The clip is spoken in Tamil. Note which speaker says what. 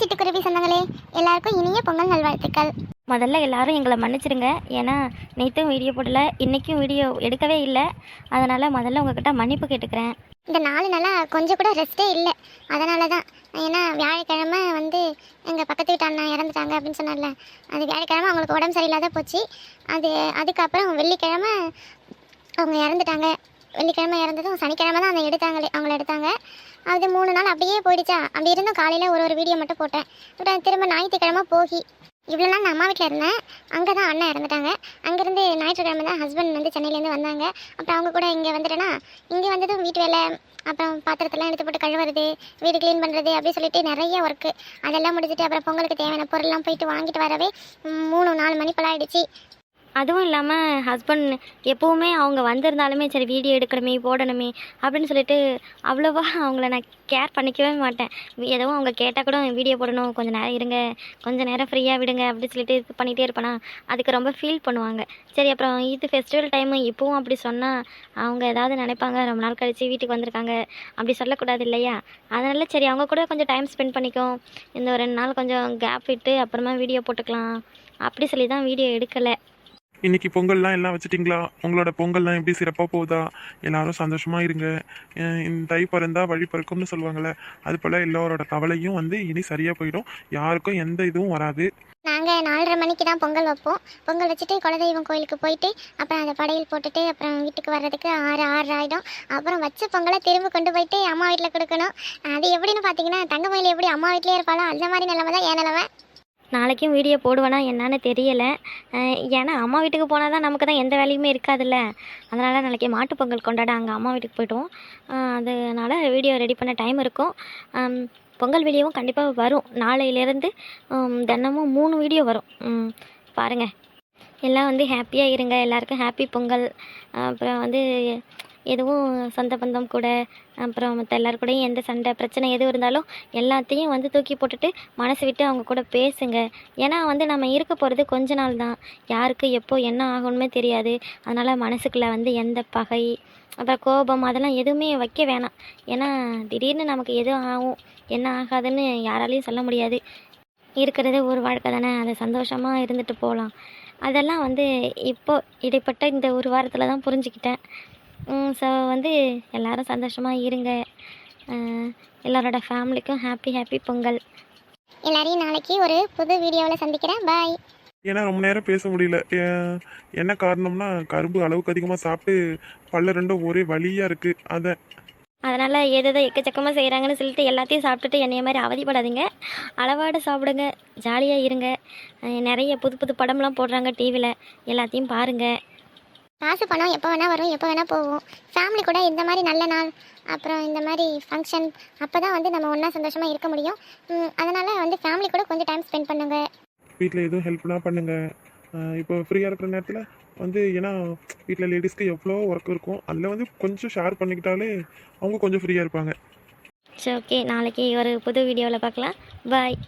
Speaker 1: சிட்டுக்குருவி சொந்தங்களே எல்லாருக்கும் இனிய பொங்கல் நல்வாழ்த்துக்கள்.
Speaker 2: முதல்ல எல்லாரும் எங்களை மன்னிச்சிடுங்க. ஏன்னா நேற்றும் வீடியோ போடல இன்றைக்கும் வீடியோ எடுக்கவே இல்லை. அதனால் முதல்ல உங்ககிட்ட மன்னிப்பு கேட்டுக்கிறேன்.
Speaker 1: இந்த நாலு நாளாக கொஞ்சம் கூட ரெஸ்ட்டே இல்லை. அதனால தான் ஏன்னா வியாழக்கிழமை வந்து எங்கள் பக்கத்து வீட்டு அண்ணா இறந்துட்டாங்க அப்படின்னு சொன்னார்ல. அது வியாழக்கிழமை அவங்களுக்கு உடம்பு சரியில்லாத போச்சு. அது அதுக்கப்புறம் வெள்ளிக்கிழமை அவங்க இறந்துட்டாங்க. வெள்ளிக்கிழமை இறந்ததும் சனிக்கிழமை தான் அதை எடுத்தாங்களே அவங்கள எடுத்தாங்க. அது மூணு நாள் அப்படியே போயிடுச்சா? அப்படி இருந்தும் காலையில் ஒரு ஒரு வீடியோ மட்டும் போட்டேன். அப்புறம் திரும்ப ஞாயிற்றுக்கிழமை போகி. இவ்வளோ நாள் நான் அம்மா வீட்டில் இருந்தேன். அங்கே தான் அண்ணன் இறந்துட்டாங்க. அங்கேருந்து ஞாயிற்றுக்கிழமை தான் ஹஸ்பண்ட் வந்து சென்னையிலேருந்து வந்தாங்க. அப்புறம் அவங்க கூட இங்கே வந்துட்டேன்னா இங்கே வந்ததும் வீட்டு வேலை அப்புறம் பாத்திரத்தெல்லாம் எடுத்து போட்டு கழுவுறது வீடு க்ளீன் பண்ணுறது அப்படி சொல்லிட்டு நிறைய ஒர்க்கு அதெல்லாம் முடிச்சுட்டு அப்புறம் பொங்கலுக்கு தேவையான பொருள்லாம் போயிட்டு வாங்கிட்டு வரவே மூணு நாலு மணி போல் ஆகிடுச்சு
Speaker 2: அதுவும் இல்லாமல் ஹஸ்பண்ட் எப்போவுமே அவங்க வந்திருந்தாலுமே சரி வீடியோ எடுக்கணுமே போடணுமே அப்படின்னு சொல்லிட்டு அவ்வளோவா அவங்கள நான் கேர் பண்ணிக்கவே மாட்டேன். எதுவும் அவங்க கேட்டால் கூட வீடியோ போடணும் கொஞ்சம் நேரம் இருங்க கொஞ்சம் நேரம் ஃப்ரீயாக விடுங்க அப்படின்னு சொல்லிட்டு இது பண்ணிகிட்டே இருப்பேனா அதுக்கு ரொம்ப ஃபீல் பண்ணுவாங்க. சரி அப்புறம் இது ஃபெஸ்டிவல் டைமு இப்போவும் அப்படி சொன்னால் அவங்க ஏதாவது நினைப்பாங்க ரொம்ப நாள் கழித்து வீட்டுக்கு வந்திருக்காங்க அப்படி சொல்லக்கூடாது இல்லையா? அதனால சரி அவங்க கூட கொஞ்சம் டைம் ஸ்பெண்ட் பண்ணிக்கும் இந்த ரெண்டு நாள் கொஞ்சம் கேப் விட்டு அப்புறமா வீடியோ போட்டுக்கலாம். அப்படி சொல்லி தான் வீடியோ எடுக்கலை.
Speaker 3: இன்னைக்கு பொங்கல்லாம் எல்லாம் வச்சுட்டிங்களா? உங்களோட பொங்கல்லாம் எப்படி சிறப்பாக போகுதா? எல்லாரும் சந்தோஷமாக இருங்க. இந்த தை பிறந்தா வழி பிறக்கும்னு சொல்லுவாங்கள்ல அது போல் எல்லாரோட கவலையும் வந்து இனி சரியாக போயிடும். யாருக்கும் எந்த இதுவும் வராது.
Speaker 1: நாங்கள் நாலரை மணிக்கு தான் பொங்கல் வைப்போம். பொங்கல் வச்சுட்டு குலதெய்வம் கோயிலுக்கு போயிட்டு அப்புறம் அதை படையல் போட்டுட்டு அப்புறம் வீட்டுக்கு வர்றதுக்கு ஆறு ஆறு ஆகிடும் அப்புறம் வச்ச பொங்கலை திரும்ப கொண்டு போயிட்டு அம்மா வீட்டில் கொடுக்கணும். அது எப்படின்னு பார்த்தீங்கன்னா தங்கமயில் எப்படி அம்மா வீட்டிலே இருப்பாளோ அந்த மாதிரி நிலமை தான் என் நிலமை.
Speaker 2: நாளைக்கும் வீடியோ போடுவேனா என்னன்னு தெரியலை. ஏன்னா அம்மா வீட்டுக்கு போனால் தான் நமக்கு தான் எந்த வேலையுமே இருக்காதுல்ல. அதனால் நாளைக்கு மாட்டுப் பொங்கல் கொண்டாட அங்கே அம்மா வீட்டுக்கு போய்ட்டோம். அதனால் வீடியோ ரெடி பண்ண டைம் இருக்கும். பொங்கல் வீடியோவும் கண்டிப்பாக வரும். நாளையிலேருந்து தினமும் மூணு வீடியோ வரும். பாருங்கள் பாருங்க. எல்லாம் வந்து ஹாப்பியாக இருங்க. எல்லாருக்கும் ஹாப்பி பொங்கல். அப்புறம் வந்து எதுவும் சொந்த பந்தம் கூட அப்புறம் மற்ற எல்லாரு கூடயும் எந்த சண்டை பிரச்சனை எது இருந்தாலும் எல்லாத்தையும் வந்து தூக்கி போட்டுட்டு மனசு விட்டு அவங்க கூட பேசுங்க. ஏன்னா வந்து நம்ம இருக்க போகிறது கொஞ்ச நாள் தான். யாருக்கு எப்போ என்ன ஆகும்னு தெரியாது. அதனால் மனசுக்குள்ளே வந்து எந்த பகை அப்புறம் கோபம் அதெல்லாம் எதுவுமே வைக்க வேணாம். ஏன்னா திடீர்னு நமக்கு எது ஆகும் என்ன ஆகாதுன்னு யாராலையும் சொல்ல முடியாது. இருக்கிறதே ஒரு வாழ்க்கை தானே அதை சந்தோஷமாக இருந்துட்டு போகலாம். அதெல்லாம் வந்து இப்போ இடைப்பட்ட இந்த ஒரு வாரத்தில் தான் புரிஞ்சுக்கிட்டேன். ஸோ வந்து எல்லாரும் சந்தோஷமாக இருங்க. எல்லாரோட ஃபேமிலிக்கும் ஹாப்பி ஹாப்பி பொங்கல்.
Speaker 1: எல்லாரையும் நாளைக்கு ஒரு புது வீடியோவில் சந்திக்கிறேன். பாய்.
Speaker 3: ஏன்னா ரொம்ப நேரம் பேச முடியல. என்ன காரணம்னா கரும்பு அளவுக்கு அதிகமாக சாப்பிட்டு பல்ல ரெண்டும் ஒரே வலியாக இருக்குது அதை
Speaker 2: அதனால் எதை எக்கச்சக்கமாக செய்கிறாங்கன்னு சொல்லிட்டு எல்லாத்தையும் சாப்பிட்டுட்டு என்னைய மாதிரி அவதிப்படாதீங்க. அளவாட சாப்பிடுங்க. ஜாலியாக இருங்க. நிறைய புது புது படம்லாம் போடுறாங்க டிவியில் எல்லாத்தையும் பாருங்கள்
Speaker 1: காசு பணம் எப்போ வேணால் வரும் எப்போ வேணால் போகும். ஃபேமிலி கூட இந்த மாதிரி நல்ல நாள் அப்புறம் இந்த மாதிரி ஃபங்க்ஷன் அப்போ தான் வந்து நம்ம ஒன்றா சந்தோஷமாக இருக்க முடியும். அதனால் வந்து ஃபேமிலி கூட கொஞ்சம் டைம் ஸ்பெண்ட் பண்ணுங்க.
Speaker 3: வீட்டில் எதுவும் ஹெல்ப்லாம் பண்ணுங்கள் இப்போ ஃப்ரீயாக இருக்கிற நேரத்தில் வந்து ஏன்னா வீட்டில் லேடிஸ்க்கு எவ்வளோ ஒர்க் இருக்கும் அதில் வந்து கொஞ்சம் ஷேர் பண்ணிக்கிட்டாலே அவங்க கொஞ்சம் ஃப்ரீயாக இருப்பாங்க.
Speaker 2: சரி ஓகே நாளைக்கு ஒரு புது வீடியோவில் பார்க்கலாம். பாய்